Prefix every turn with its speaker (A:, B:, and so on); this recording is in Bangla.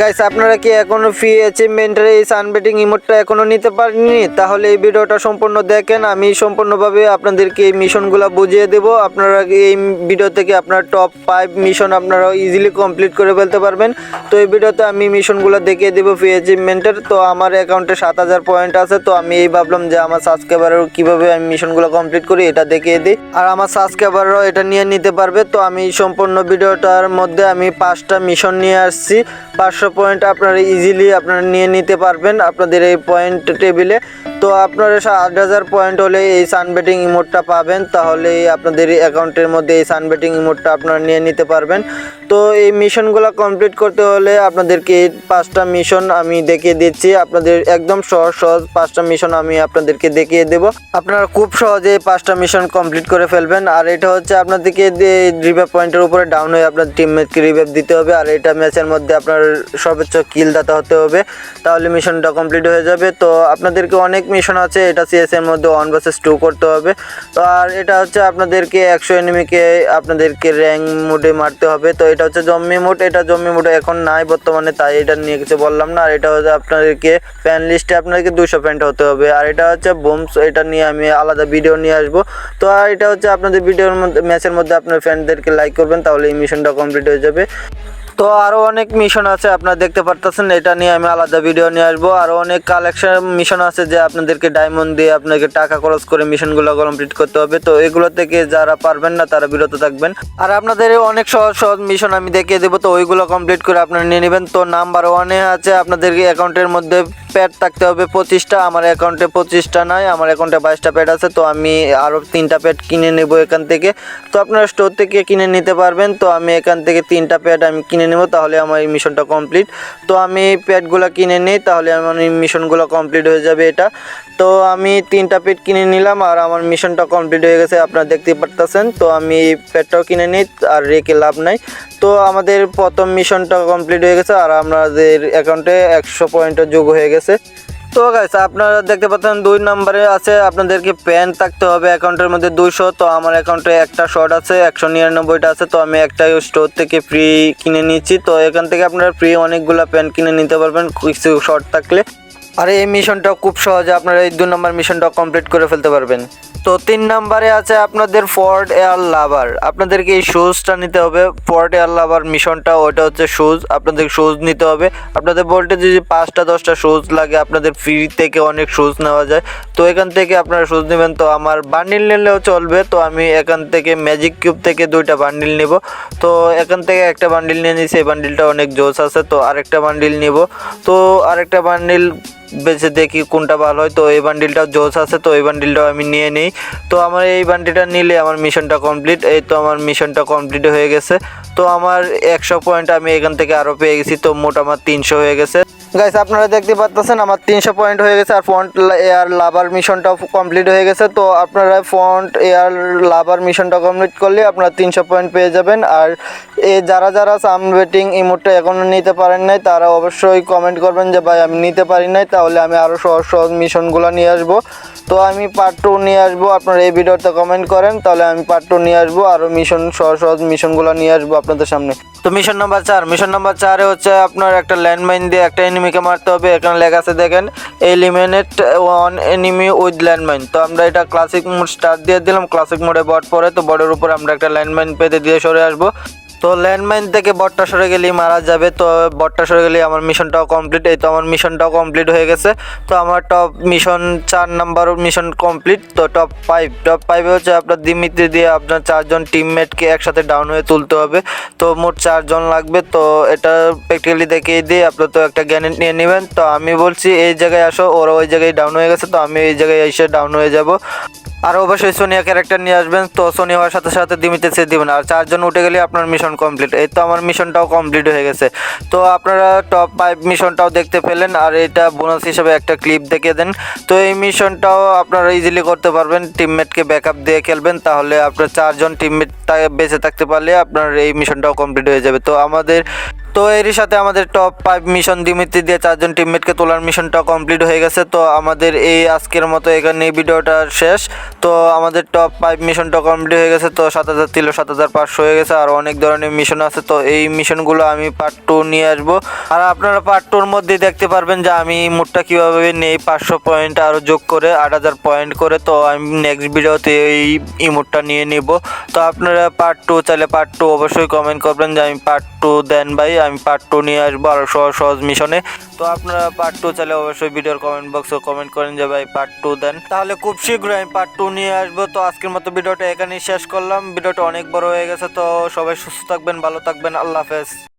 A: গাইস আপনারা কি এখনও ফ্রি অ্যাচিভমেন্টের এই সানবেটিং ইমোটটা এখনও নিতে পারেননি? তাহলে এই ভিডিওটা সম্পূর্ণ দেখেন। আমি সম্পূর্ণভাবে আপনাদেরকে এই মিশনগুলো বুঝিয়ে দেব। আপনারা এই ভিডিও থেকে আপনার টপ ফাইভ মিশন আপনারা ইজিলি কমপ্লিট করে ফেলতে পারবেন। তো এই ভিডিওতে আমি মিশনগুলো দেখিয়ে দেবো ফ্রি অ্যাচিভমেন্টের তো আমার অ্যাকাউন্টে সাত হাজার পয়েন্ট আছে। তো আমি এই ভাবলাম যে আমার সাবস্ক্রাইবারও কীভাবে আমি মিশনগুলো কমপ্লিট করি, এটা দেখিয়ে দিই। আর আমার সাবস্ক্রাইবাররাও এটা নিয়ে নিতে পারবে। তো আমি সম্পূর্ণ ভিডিওটার মধ্যে আমি পাঁচটা মিশন নিয়ে আসছি। পাঁচশো পয়েন্ট আপনারা ইজিলি আপনারা নিয়ে নিতে পারবেন। আপনাদের এই পয়েন্ট টেবিলে তো আপনারা আট হাজার পয়েন্ট হলে এই সানবেটিং ইমোটটা পাবেন। তাহলে আপনাদের অ্যাকাউন্টের মধ্যে এই সানবেটিং ইমোটটা আপনারা নিয়ে নিতে পারবেন। তো এই মিশনগুলো কমপ্লিট করতে হলে আপনাদেরকে পাঁচটা মিশন আমি দেখিয়ে দিচ্ছি। আপনাদের একদম সহজ সহজ পাঁচটা মিশন আমি আপনাদেরকে দেখিয়ে দেব। আপনারা খুব সহজে পাঁচটা মিশন কমপ্লিট করে ফেলবেন। আর এটা হচ্ছে আপনাদেরকে রিভাইভ পয়েন্টের উপরে ডাউন হয়ে আপনার টিমমেটকে রিভাইভ দিতে হবে। আর এটা ম্যাচের মধ্যে আপনার সর্বোচ্চ কিল দাতা হতে হবে। তাহলে মিশনটা কমপ্লিট হয়ে যাবে। তো আপনাদেরকে অনেক মিশন আছে, এটা সিএস এর মধ্যে ওয়ান ভার্সেস টু করতে হবে। তো আর এটা হচ্ছে আপনাদেরকে একশো এনিমিকে আপনাদেরকে র্যাঙ্ক মোডে মারতে হবে। তো এটা হচ্ছে জম্মি মোড এটা জম্মি মোডে এখন নাই বর্তমানে, তাই এটা নিয়ে কিছু বললাম না। আর এটা হচ্ছে আপনাদেরকে ফ্যান লিস্টে আপনাদেরকে দুশো ফ্যান্ট হতে হবে। আর এটা হচ্ছে বোমস এটা নিয়ে আমি আলাদা ভিডিও নিয়ে আসব। তো আর এটা হচ্ছে আপনাদের ভিডিওর মধ্যে ম্যাচের মধ্যে আপনার ফ্যানদেরকে লাইক করবেন, তাহলে এই মিশনটা কমপ্লিট হয়ে যাবে। তো আরও অনেক মিশন আছে, আপনারা দেখতে পারতেছেন, এটা নিয়ে আমি আলাদা ভিডিও নিয়ে আসব। আরও অনেক কালেকশন মিশন আছে যে আপনাদেরকে ডায়মন্ড দিয়ে আপনাকে টাকা খরচ করে মিশনগুলো কমপ্লিট করতে হবে। তো এগুলো থেকে যারা পারবেন না, তারা বিরত থাকবেন। আর আপনাদের অনেক সহজ সহজ মিশন আমি দেখিয়ে দেবো, তো ওইগুলো কমপ্লিট করে আপনারা নিয়ে নেবেন। তো নাম্বার ওয়ানে আছে আপনাদেরকে অ্যাকাউন্টের মধ্যে প্যাড থাকতে হবে পঁচিশটা, আমার অ্যাকাউন্টে পঁচিশটা নয় আমার অ্যাকাউন্টে বাইশটা প্যাড আছে, তো আমি আরও তিনটা প্যাড কিনে নেব এখান থেকে। তো আপনারা স্টোর থেকে কিনে নিতে পারবেন, তো আমি এখান থেকে তিনটা প্যাড আমি কিনে নেব, তাহলে আমার এই মিশনটা কমপ্লিট তো আমি প্যাডগুলো কিনে নিই, তাহলে আমার এই মিশনগুলো কমপ্লিট হয়ে যাবে এটা। তো আমি তিনটা প্যাড কিনে নিলাম, আর আমার মিশনটা কমপ্লিট হয়ে গেছে, আপনারা দেখতে পারতেছেন। তো আমি এই প্যাডটাও কিনে নিই, আর রেখে লাভ নাই। তো আমাদের প্রথম মিশনটা কমপ্লিট হয়ে গেছে আর আমাদের অ্যাকাউন্টে একশো পয়েন্টের যোগ হয়ে গেছে। তো গাইস আপনারা দেখতে পাচ্ছেন দুই নম্বরে আছে, আপনাদেরকে প্যান থাকতে হবে অ্যাকাউন্টের মধ্যে দুইশো। তো আমার অ্যাকাউন্টে একটা শর্ট আছে, একশো নিরানব্বইটা আছে, তো আমি একটা স্টোর থেকে ফ্রি কিনে নিচ্ছি। তো এখান থেকে আপনারা ফ্রি অনেকগুলো প্যান কিনে নিতে পারবেন, কিছু শর্ট থাকলে। আর এই মিশনটা খুব সহজে আপনারা এই দু নম্বর মিশনটা কমপ্লিট করে ফেলতে পারবেন। তো তিন নম্বরে আছে আপনাদের ফোর্ড এয়ার লাভার আপনাদেরকে এই শুজটা নিতে হবে। ফোর্ড এয়ার লাভার মিশনটা ওটা হচ্ছে শুজ আপনাদের শুজ নিতে হবে। আপনাদের বলতে যদি পাঁচটা, দশটা শুজ লাগে, আপনাদের ফ্রি থেকে অনেক শুজ নেওয়া যায়। তো এখান থেকে আপনারা শুজ নেবেন। তো আমার বান্ডিল নিলেও চলবে। তো আমি এখান থেকে ম্যাজিক কিউব থেকে দুইটা বান্ডিল নেব। তো এখান থেকে একটা বান্ডিল নিয়ে নিয়েছি এই বান্ডিলটা অনেক জোস আছে। তো আরেকটা বান্ডিল নিব। তো আরেকটা বান্ডিল বেছে দেখি কোনটা ভালো হয়। তো এই বান্ডিলটাও জোস আছে, তো এই বান্ডিলটাও আমি নিয়ে নিই। তো আমার এই বান্ডিলটা নিলে আমার মিশনটা কমপ্লিট এই তো আমার মিশনটা কমপ্লিট হয়ে গেছে। তো আমার একশো পয়েন্ট আমি এখান থেকে আরও পেয়ে গেছি। তো মোট আমার তিনশো হয়ে গেছে। গাইস আপনারা দেখতে পাচ্ছেন আমার তিনশো পয়েন্ট হয়ে গেছে। আর ফ্রন্ট এয়ার লাভার মিশনটাও কমপ্লিট হয়ে গেছে। তো আপনারা ফ্রন্ট এয়ার লাভার মিশনটা কমপ্লিট করলে আপনারা তিনশো পয়েন্ট পেয়ে যাবেন। আর এ যারা যারা সাম ওয়েটিং ইমোটটা এখনও নিতে পারেন নাই, তারা অবশ্যই কমেন্ট করবেন যে, ভাই, আমি নিতে পারি নাই। তাহলে আমি আরও সহজ সহজ মিশনগুলো নিয়ে আসব। তো আমি পার্ট টু নিয়ে আসব। আপনারা এই ভিডিওতে কমেন্ট করেন, তাহলে আমি পার্ট টু নিয়ে আসব। আরও মিশন সহজ সহজ মিশনগুলো নিয়ে আসব আপনাদের সামনে। তো মিশন নাম্বার চার। মিশন নাম্বার চারে হচ্ছে আপনার একটা ল্যান্ডমাইন দিয়ে একটা এনিমিকে মারতে হবে। এখানে লেখা আছে, দেখেন eliminate one enemy with landmine তো আমরা এটা ক্লাসিক মোড স্টার্ট দিয়ে দিলাম। ক্লাসিক মোডে বট পরে, তো বটের উপর আমরা একটা ল্যান্ডমাইন পেতে দিয়ে সরে আসব। তো ল্যান্ডমাইন থেকে বটটা সরে গেলেই মারা যাবে। তো বটটা সরে গেলেই আমার মিশনটাও কমপ্লিট এই তো আমার মিশনটাও কমপ্লিট হয়ে গেছে। তো আমার টপ মিশন চার নাম্বার মিশন কমপ্লিট তো টপ ফাইভ টপ ফাইভে হচ্ছে আপনার দিমিত্রি দিয়ে আপনার চারজন টিমমেটকে একসাথে ডাউন হয়ে তুলতে হবে। তো মোট চারজন লাগবে। তো এটা প্র্যাকটিক্যালি দেখিয়ে দিয়ে আপনার তো একটা গ্যানেট নিয়ে নেবেন। তো আমি বলছি এই জায়গায় আসো। ওরা ওই জায়গায় ডাউন হয়ে গেছে। তো আমি এই জায়গায় এসে ডাউন হয়ে যাব। আর অবশ্যই সোনিয়া ক্যারেক্টার নিয়ে আসবেন। তো সোনি হওয়ার সাথে সাথে দিমিতে সে দিবেন। আর চারজন উঠে গেলে আপনার মিশন কমপ্লিট এই তো আমার মিশনটাও কমপ্লিট হয়ে গেছে। তো আপনারা টপ ফাইভ মিশনটাও দেখতে পেলেন। আর এটা বোনাস হিসেবে একটা ক্লিপ দেখে দেন। তো এই মিশনটাও আপনারা ইজিলি করতে পারবেন। টিমমেটকে ব্যাকআপ দিয়ে খেলবেন। তাহলে আপনার চারজন টিমমেট বেঁচে থাকতে পারলে আপনার এই মিশনটাও কমপ্লিট হয়ে যাবে। তো আমাদের তো এরই সাথে আমাদের টপ ফাইভ মিশন দিমিত্রি দিয়ে চারজন টিমমেটকে তোলার মিশনটা কমপ্লিট হয়ে গেছে। তো আমাদের এই আজকের মতো এখানে ভিডিওটা শেষ। তো আমাদের টপ ফাইভ মিশনটা কমপ্লিট হয়ে গেছে। তো সাত হাজার তিনশো, সাত হাজার পাঁচশো হয়ে গেছে। আর অনেক ধরনের মিশন আছে। তো এই মিশনগুলো আমি পার্ট টু নিয়ে আসব। আর আপনারা পার্ট টুর মধ্যে দেখতে পারবেন যে আমি মুডটা কীভাবে নেই। পাঁচশো পয়েন্ট আরও যোগ করে আট হাজার পয়েন্ট করে। তো আমি নেক্সট ভিডিওতে এই ইমোটটা নিয়ে নিব। তো আপনারা পার্ট টু চাইলে পার্ট টু অবশ্যই কমেন্ট করবেন যে আমি পার্ট টু দেন ভাই। আমি পার্ট টু নিয়ে আসব আরও সহজ সহজ মিশনে তো আপনারা পার্ট টু চাইলে অবশ্যই ভিডিওর কমেন্ট বক্সে কমেন্ট করেন যে ভাই পার্ট টু দেন। তাহলে খুব শীঘ্রই আমি পার্ট টু নিয়ে আসব। তো আজকের মতো ভিডিওটা এখানেই শেষ করলাম। ভিডিওটা অনেক বড় হয়ে গেছে, তো সবাই সুস্থ থাকবেন, ভালো থাকবেন। আল্লাহ হাফেজ।